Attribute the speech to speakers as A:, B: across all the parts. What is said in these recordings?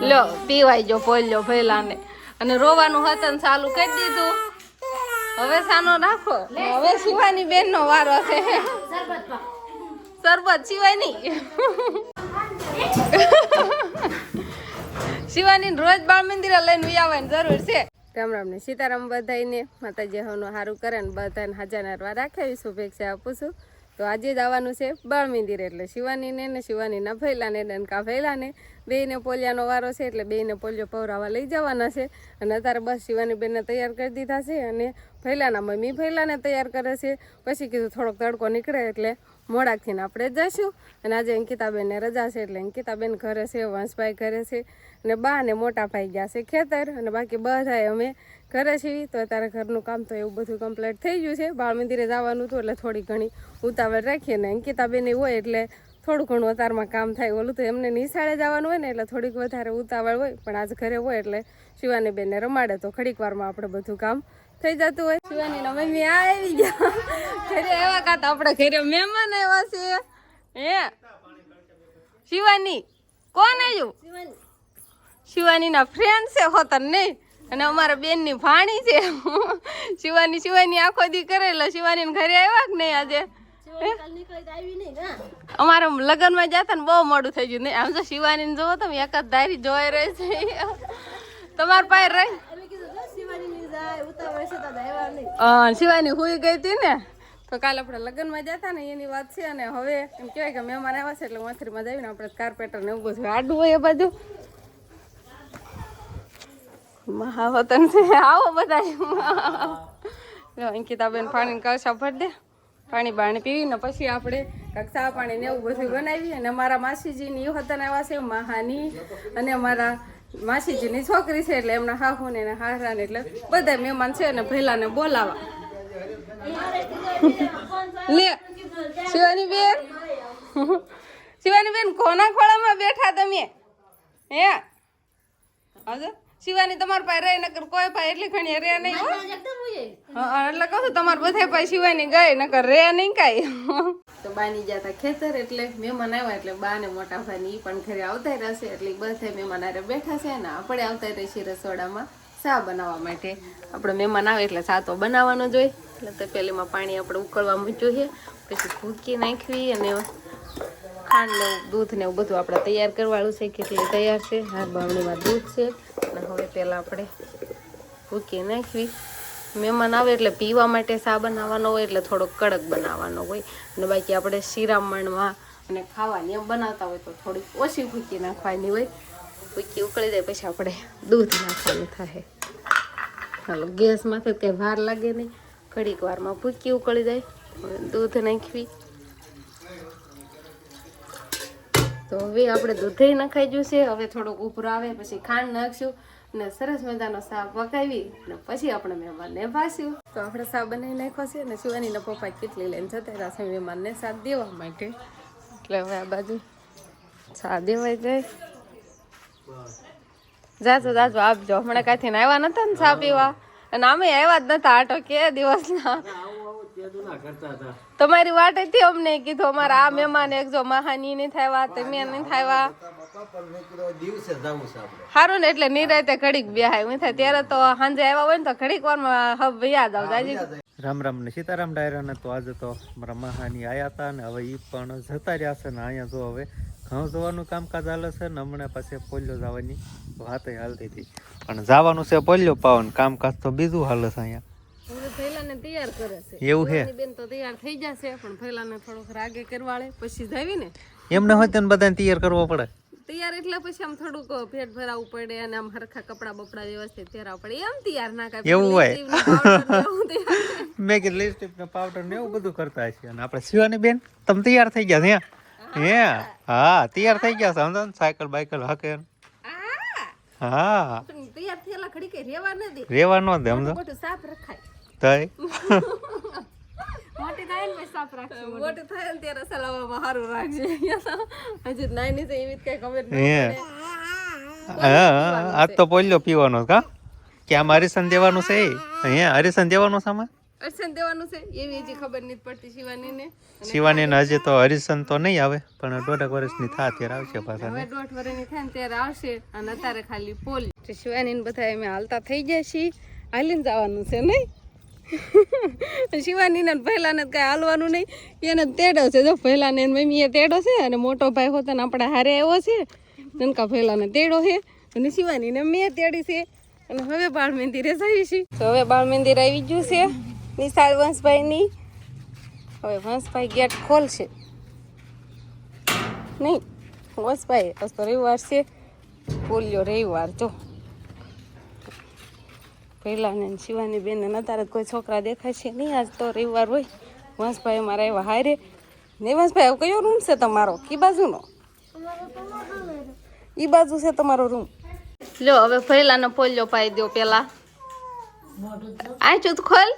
A: લો, પીવાઈ જો પોલ્યો ભેલાને. અને રોવાનું હતન ચાલુ કરી દીધું. હવે સાનો રાખો હવે શિવાની બેન નો વારો છે. સરબત શિવાની. શિવાની રોજ બાળ મંદિરે લઈને વિયાવાની જરૂર છે. રામ ને સીતારામ બધાઈને માતાજી હવનું સારું કરે ને બધાને હાજર રાખે શુભેચ્છા આપું છું. તો આજે જ આવવાનું છે બાળ મંદિર એટલે શિવાનીને ને શિવાનીના ભૈલાને ડનકા ભૈલાને બેયને પોલિયાનો વારો છે એટલે બેયને પોલિયો પવરાવા લઈ જવાના છે. અને અત્યારે બસ શિવાની બેનને તૈયાર કરી દીધા છે અને ભૈલાના મમ્મી ભૈલાને તૈયાર કરે છે. પછી કીધું થોડોક તડકો નીકળે એટલે મોડાકથી આપણે જઈશું. અને આજે અંકિતાબેનને રજા છે એટલે અંકિતાબેન ઘરે છે, વંશભાઈ ઘરે છે અને બા અને મોટા ભાઈ ગયા છે ખેતર. અને બાકી બધા અમે ઘરે છીએ. તો અત્યારે ઘરનું કામ તો એવું બધું કમ્પ્લીટ થઈ ગયું છે. બાળ મંદિરે જવાનું હતું એટલે થોડી ઘણી ઉતાવળ રાખીએ ને અંકિતાબેન હોય એટલે થોડું ઘણું અતારમાં કામ થાય ઓલું તો એમને નિશાળે જવાનું હોય ને એટલે થોડીક વધારે ઉતાવળ હોય. પણ આજ ઘરે હોય એટલે શિવાની બેનને રમાડે તો ઘડીક વારમાં આપણે બધું કામ થઈ જતું હોય. શિવાનીના મમ્મી આ આવી ગયા. ઘરે આવ્યા કા તો આપણે ઘરે મહેમાન આવ્યા છે. હે? શિવાની, કોણ આવ્યું? શિવાનીના ફ્રેન્ડ છે હોતન નહીં. અને અમારા બેનની ભાણી છે. શિવાની શિવાની આખો દી કરેલો શિવાની ઘરે આવ્યા કે નહીં આજે? અમારે લગ્નમાં જતા ને બહુ મોડું થઈ ગયું. નહીં, આમ તો શિવાની ને જોવો તમે એક જ ધારી જોઈ રહી છે. તમારા પાસે રહી? શિવાની હુઈ ગઈ હતી ને, તો કાલે આપણે લગ્નમાં જતા ને, એની વાત છે અને હવે એમ કહેવાય કે મહેમાન આવ્યા છે એટલે મથરીમાં જઈને આપણે કાર્પેટર ને એવું બધું આડું હોય એ બાજુ. મહાવતન છે. આવો બધા અંકિતાબેન પાણી કળશા ભર દે. પાણી બાણી પીવી ને પછી આપણે કક્ષા પાણી ને એવું બધું બનાવી અને અમારા માસીજીની વતન આવ્યા છે, મહાની. અને અમારા માસીજીની છોકરી છે એટલે એમના હાહુ ને એના હાહરા ને એટલે બધા મહેમાન છે અને ભૈલાને બોલાવા. લે શિવાની બેન શિવાની બેન કોના ખોળામાં બેઠા તમે. હે? હજુ? શિવાની તમારા પાસે રહી નકર કોઈ પાસે એટલી ઘણી રે નહીં હો. એટલે કહું તમારા તમારે બધા પાસે શિવાની ગઈ નકર રે નહીં કાંઈ. તો બાની જતા ખેતર એટલે મહેમાન આવ્યા એટલે બા ને મોટા ભાઈ પણ ઘરે આવતા રહેશે એટલે બધા મહેમાન આરે બેઠા છે ને આપણે આવતા રહીશું રસોડામાં ચા બનાવવા માટે. આપણે મહેમાન આવે એટલે ચા તો બનાવવાનો જ હોય. એટલે તો પેલીમાં પાણી આપણે ઉકળવા મૂક્યું છે. પછી ભૂકી નાખવી અને ખાંડ ને દૂધ ને એવું બધું આપણે તૈયાર કરવાનું છે. કેટલી તૈયાર છે? હા બાવણીમાં દૂધ છે. અને હવે પહેલાં આપણે ભૂકી નાખવી. મહેમાન આવે એટલે પીવા માટે સા બનાવવાનો હોય એટલે થોડોક કડક બનાવવાનો હોય. અને બાકી આપણે શિરામણમાં અને ખાવાની એમ બનાવતા હોય તો થોડીક ઓછી ભૂકી નાખવાની હોય. ભૂકી ઉકળી જાય પછી આપણે દૂધ નાખવાનું થાય. ચાલો ગેસમાંથી કંઈ વાર લાગે નહીં. ઘડીક વારમાં ભૂકી ઉકળી જાય. દૂધ નાખવી. તો હવે આપણે દૂધે નખાઈ છે. હવે થોડુંક ઉભરો આવે, પછી ખાંડ નાખશું. ને સરસ મજાનો શાક પકાવી ને પછી આપણે મહેમાનને ભાસ્યું. તો આપણે શાક બનાવી નાખ્યો છે ને શિવાનીના પપ્પા કેટલી લઈને જતા રહ્યા મહેમાનને શાક દેવા માટે. એટલે હવે આ બાજુ ચા દેવાઈ જાય. જાજો જાજો, આપજો. હમણાં કાંઈથી આવ્યા નતા ને સાપ પીવા અને અમે આવ્યા જ નતા આટો કે દિવસના. તમારી વાટ હતી અમને કીધું, અમારા આ મહેમાન એક જો મહાની નહીં થાય તમે નહીં થયા. સારું ને એટલે નિરાયતે ઘડીક બેહાય હું થાય ત્યારે તો સાંજે આવ્યા હોય ને તો ઘડીક વારમાં હબ યાદ આવ હજી.
B: રામ રામ ને સીતારામ ડાયરાને તો આજે તો મારા મહાની આયા હતા ને હવે ઈ પણ જતા રહ્યા છે ને અહીંયા જો હવે ઘઉં જોવાનું કામકાજ હાલે છે ને હમણાં પાસે પોલ્યો જવાની વાત હાલતી હતી. પણ જવાનું છે પોલ્યો પાવન કામકાજ તો બીજું હાલે છે અહીંયા.
A: તૈયાર કરે છે.
B: એવું
A: છે બેન તો તૈયાર થઈ જશે પણ ફૈલાને થોડોક રાગે કરવાળે. પછી જાવી ને
B: એમને હોય તેને બધાને તૈયાર કરવો પડે.
A: તૈયાર એટલે પછી આમ થોડુંક ભેટ ભરાવું પડે અને આમ હરખા કપડા બપડા વ્યવસ્થિત પહેરાવ પડે. એમ તૈયાર ના કાંઈ
B: એવું હોય. મેં કે લિપસ્ટિક ને પાવડર ને એવું બધું કરતા છે અને આપણે શિવાની બેન તમે તૈયાર થઈ ગયા છે હે? હે? હા તૈયાર થઈ ગયા સમજો ને સાયકલ બાયકલ હકે હા.
A: તૈયાર થયેલા ખડી કે રેવા ન દે.
B: રેવા ન દે સમજો.
A: સાફ રખાય.
B: તઈ.
A: મોટી થાય ને સાફ રાખશે મોટી થાય ને ત્યારે સલાવામાં સારું રાખજે. હજી નાની છે એવી કઈ ખબર નહીં
B: હા. આજ તો પોલ્યો પીવાનો કા કે આમ હરિસન દેવાનું છે અહીંયા હરિસન દેવાનું છે આમાં?
A: અર્શન દેવાનું છે? એવી હજી ખબર નથી પડતી શિવાનીને.
B: શિવાનીને હજી તો હરિસન તો નહીં આવે પણ દોઢેક વર્ષની થાય ત્યારે આવશે પાછા
A: હવે દોઢ વર્ષની થાય ને ત્યારે આવશે અને અત્યારે ખાલી પોલ. શિવાનીને બધા અમે હાલતા થઈ છીએ. હાલીને જવાનું છે નહીં? શિવાનીને પહેલાને કઈ હાલવાનું નહીં. એને તેડો છે. જો પહેલાને એની મમ્મીએ તેડો છે અને મોટો ભાઈ હોતો ને આપણા હારે આવ્યો છે નનકા પહેલાને તેડો છે. અને શિવાનીને મેં તેડી છે. અને હવે બાળ મંદિરે જઈએ છીએ તો હવે બાળ મંદિર આવી ગયું છે નિશાળ વંશભાઈની. હવે વંશભાઈ ગેટ ખોલશે. નહીં, વંશભાઈ, આજ રવિવાર છે. બોલ્યો રવિવાર, જો. પહેલા ને શિવાની બેન ને નતારે કોઈ છોકરા દેખાય છે નહીં. આજ તો રવિવાર હોય. વંશભાઈ અમારા એવા હારે. ને વંશભાઈ હવે કયો રૂમ છે તમારો? કી બાજુનો? ઈ બાજુ છે તમારો રૂમ લો હવે પહેલાનો પોલ્યો પાઈ દો પેલા. આ ચૂત ખોલ.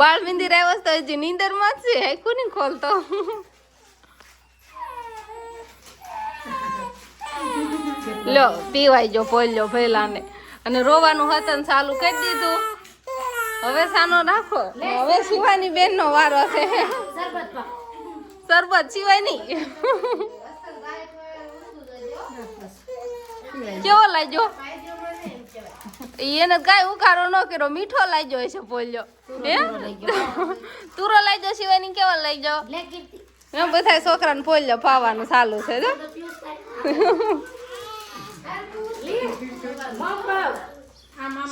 A: બાળ મંદિર આવ્યો તો હજી નીંદરમાં છે. હાઈકુ નહીં ખોલતો લો પીવાઈ જો પોલ્યો પહેલાને અને રોવાનું હતન ચાલુ કરી દીધું. હવે સાનો રાખો હવે શિવાની બેન નો વારો છે સરબત સિવાય નહીં કેવો લાગ્યો? એને કાંઈ ઉકારો ન કર્યો. મીઠો લાગ્યો છે બોલ્યો. હે? તુરો લાગ્યો ની કેવો લાગ્યો? બધા છોકરાને પોલ્યો પાવાનું ચાલુ છે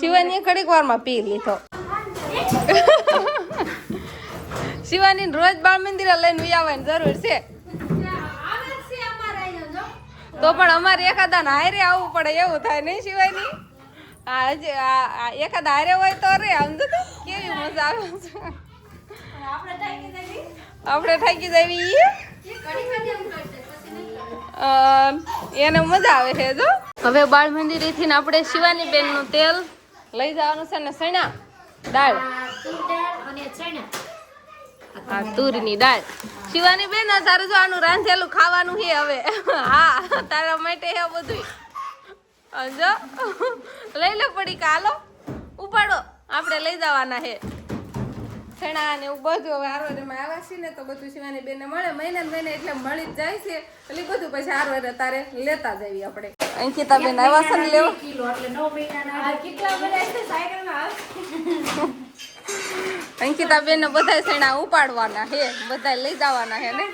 A: શિવાની ઘડીક વારમાં પી લીધો. શિવાની રોજ બાળ મંદિરે લઈને વિયાવાની જરૂર છે. તો પણ અમારે એકાદા હારે આવવું પડે એવું થાય નહીં શિવાની? આ એકાદ હારે હોય તો રે આમ તો કેવી મજા આવે આપણે થાકી જવી એને મજા આવે છે, જો. હવે બાળ મંદિરેથી આપણે શિવાની બેનનું તેલ લઈ જવાનું છે ને સણા દાળ. હા તુરની દાળ. શિવાની બેન તારું જો આનું રાંધેલું ખાવાનું છે હવે. હા, તારા માટે હે બધું જો. લઈ લો પડી કાલો ઉપાડો. આપણે લઈ જવાના છે. છેણા ને એવું બધું હવે હારવારમાં આવે છે ને તો બધું શિવાની બેને મળે. મહિને મહિને એટલે મળી જ જાય છે. એટલે બધું પછી હારવારે તારે લેતા જઈએ આપણે. અંકિતા બેન આવ્યા છે ને લેવા. અંકિતા બેન ને બધા સેણા ઉપાડવાના હે બધા લઈ જવાના હે ને.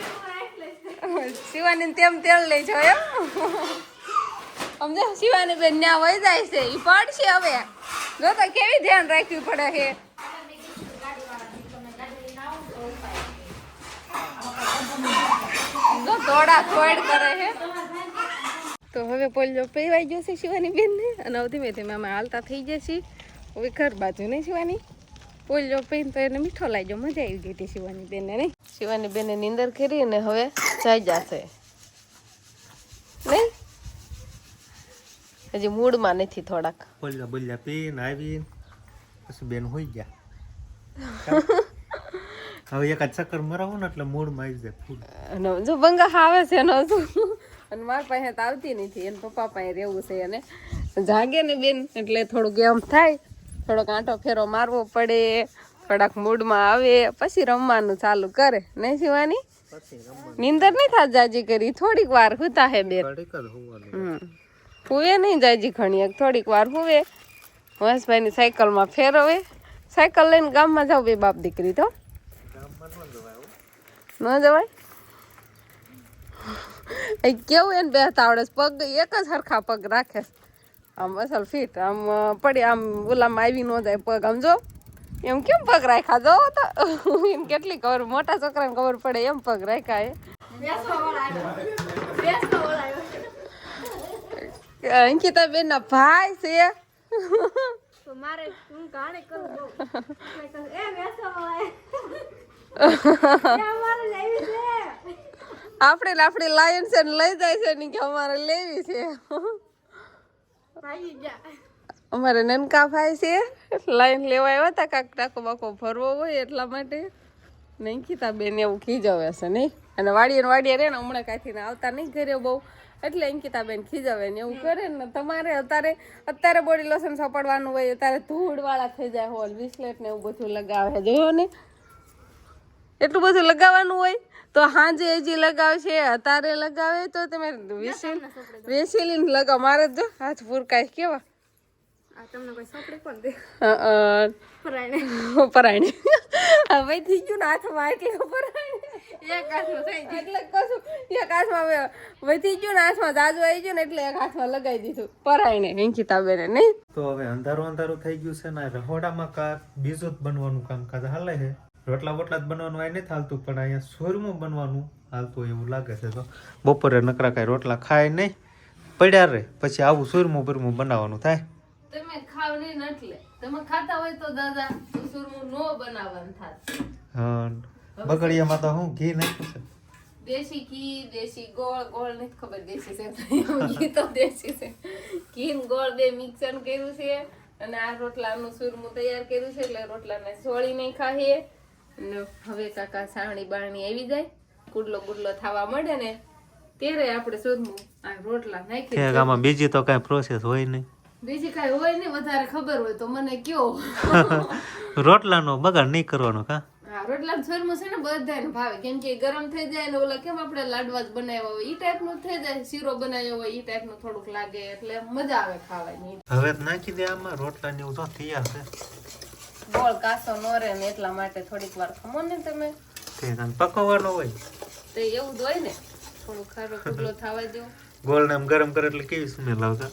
A: શિવાની તેમ તેલ લઈ જાય એમ. સમજો શિવાની બેન ત્યાં વહી જાય છે. ઈ પડશે હવે. જો તો કેવી ધ્યાન રાખવી પડે હે જો થોડા થોડ કરે હે. તો હવે પોલ્યો પીવાઈ ગયો છે શિવાની બેનને. અને હવે ધીમે ધીમે અમે હાલતા થઈ જશે હવે ઘર બાજુ નહીં શિવાની. પોલ્યો પીને તો એને મીઠો લાગ્યો. મજા આવી ગઈ હતી શિવાની બેનને નહીં. શિવાની બેને નીંદર કરી અને હવે જઈ જશે. નહીં? હજી મૂડમાં નથી થોડાક.
B: બોલ્યા બોલ્યા પીને આવીને. પછી બેન હોઈ ગયા. હવે એક ચક્કર મરાવું ને એટલે મૂડમાં આવી જાય ફૂલ.
A: જો બંગા આવે છે એનો શું અને મારા પાસે તો આવતી નથી એને પપ્પા પાસે રહેવું છે એને. જાગે ને બેન એટલે થોડુંક એમ થાય. થોડોક આંટો ફેરો મારવો પડે થોડાક મૂડમાં આવે પછી રમવાનું ચાલુ કરે. નહીં શિવાની? નીંદર નહીં થાત જાજી કરી થોડીક વાર હુતા હે બેન. હુવે નહીં જાજી ઘણી થોડીક વાર હુવે. વંશભાઈની સાયકલમાં ફેરવે. સાયકલ લઈને ગામમાં જાવ બે બાપ દીકરી તો. ન જવાય? એ કેવું એને બેસતા આવડે પગ એક જ સરખા પગ રાખે આમ અસલ ફીટ આમ પડી આમ ઓલામાં આવી ન જાય પગ. આમ જો એમ કેમ પગ રાખ્યા? જો તો એમ કેટલી ખબર મોટા છોકરાને ખબર પડે એમ પગ રાખ્યા એ. અંકિતા બેન ના ભાઈ છે. આપણે ને આપણી લાયન છે ને લઈ જાય છે ને કે અમારે લેવી છે. અમારે નનકા ભાઈ છે. લાઈન લેવા આવ્યા હતા કાંક ટાકો બાકો ભરવો હોય એટલા માટે. નહીં કીધા બેન એવું ખીજાવે છે નહીં. અને વાડીએ વાડીએ રે ને હમણાં કાંઈથી ને આવતા નહીં ઘરે બહુ. એટલે અંકિતાબેન ખીજાવે ને એવું કરે ને તમારે અત્યારે અત્યારે બોડી લોશન સપાડવાનું હોય અત્યારે ધૂળવાળા થઈ જાય હોલ વિસ્લેટ ને એવું બધું લગાવે જોયો ને? એટલું બધું લગાવવાનું હોય તો હાજે જે લગાવશે અતારે લગાવે તો તમે વેસી વેસીલીને લગાવ. મારે જો હાથ ફૂરકાય કેવા?
C: આ તમને કોઈ સોપડી કોણ દે.
A: અ, અ,
C: પરાયણે
A: પરાયણે હવે થઈ ગયું ને હાથમાં એટલે
C: એક હાથમાં થઈ
A: એટલે કશું. એક હાથમાં હવે વધી ગયું ને હાથમાં જાજુ આવી ગયું ને એટલે એક હાથમાં લગાવી દીધું. પરાયણે અંકિતાબેને નહીં?
B: તો હવે અંધારું અંધારું થઈ ગયું છે ને રહોડામાં કા બીજું જ બનવાનું કામકાજ હાલે છે. રોટલા બોટલા જ બનવાનું હોય નથી હાલતું પણ અહીંયા સુરમું બનવાનું હાલતું એવું લાગે છે તો. બપોરે નકરા કાંઈ રોટલા ખાય નહીં પડ્યા રહે પછી આવું સુરમું બરમું બનાવવાનું થાય.
A: તમે ખાવ નહીં એટલે. તમે ખાતા હોય તો દાદા સુરમું નો બનાવવાનું થાય
B: હા બગડિયામાં તો હું ઘી નાખ્યું છે.
A: દેશી ઘી દેશી ગોળ ગોળ નથી ખબર દેશી છે ઘી તો દેશી છે. ઘી ગોળ બે મિક્સર કર્યું છે અને આ રોટલાનું સુરમું તૈયાર કર્યું છે એટલે રોટલાને સોળી નહીં ખાઈએ. હવે કાકા સાણી બાણી આવી જાય. કુડલો ગુડલો થવા મળે ને ત્યારે આપણે સુરમું આ રોટલા નાખી
B: આમાં બીજી તો કાંઈ પ્રોસેસ હોય નહીં.
A: બીજી કાંઈ હોય નહીં વધારે ખબર હોય તો મને કયો.
B: રોટલાનો બગાડ નહીં કરવાનો કા?
A: રોટલા સુરમું છે ને બધાને ભાવે. કેમ કે ગરમ થઈ જાય ને ઓલા કેમ આપણે લાડવા જ બનાવ્યા હોય ઈ ટાઈપનું થઈ જાય. શીરો બનાવ્યો હોય ઈ ટાઈપનું થોડુંક લાગે એટલે મજા આવે ખાવાની.
B: હવે નાખી દે આમાં રોટલા ને એવું તો તૈયાર છે.
A: ગોળ કાસો નો રહે ને એટલા માટે થોડીક વાર ખમો ને તમે.
B: પકવવાનો હોય.
A: તો એવું જ હોય ને થોડું ખારો કુગલો થવા દો.
B: ગોળ ને આમ ગરમ કરે એટલે કેવી સ્મેલ આવતા?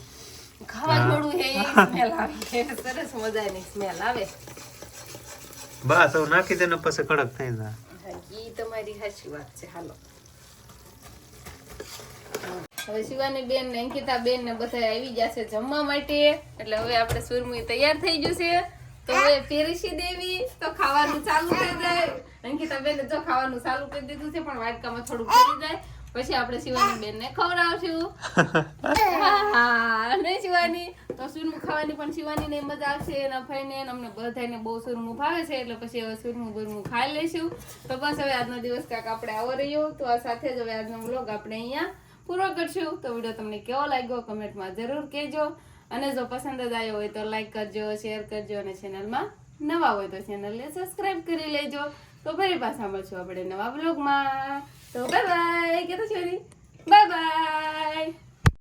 A: ખાવા થોડું હે સ્મેલ આવે. સરસ મજાની સ્મેલ આવે.
B: બસ હવે નાખી દે ને પછી કડક થઈ જાય.
A: ઈ તમારી સાચી વાત છે હાલો. હવે શિવાની બેન ને અંકિતા બેન ને બધા આવી જશે જમવા માટે. એટલે હવે આપણે સુરમુઈ તૈયાર થઈ ગયું છે. તો એ પીરસી દેવી, તો ખાવાનું ચાલુ થઈ જાય. અંકિતા બેન જો ખાવાનું ચાલુ કરી દીધું છે, પણ વાટકામાં થોડું પડી જાય. પછી આપણે શિવાની બેન ને ખવડાવશું. હા ને શિવાની? તો સુરમુ ખાવાની પણ શિવાની ને મજા આવશે, એના ભાઈને ને અમને બધાને બહુ સુરમુ ભાવે છે, એટલે પછી હવે સુરમુ બુરમુ ખાઈ લઈશું. તો બસ હવે આજનો દિવસ કાંક આપણે આવો રહ્યો. તો આ સાથે જ હવે આજનો વ્લોગ આપણે અહીંયા પૂરો કરશું. તો વીડિયો તમને કેવો લાગ્યો, કમેન્ટમાં જરૂર કહેજો. અને જો પસંદ જ આવ્યો હોય તો લાઈક કરજો શેર કરજો અને ચેનલમાં નવા હોય તો ચેનલને સબસ્ક્રાઇબ કરી લેજો. તો ફરી પાછા મળશું આપણે નવા બ્લોગમાં તો બાય બાય કે તો બાય બાય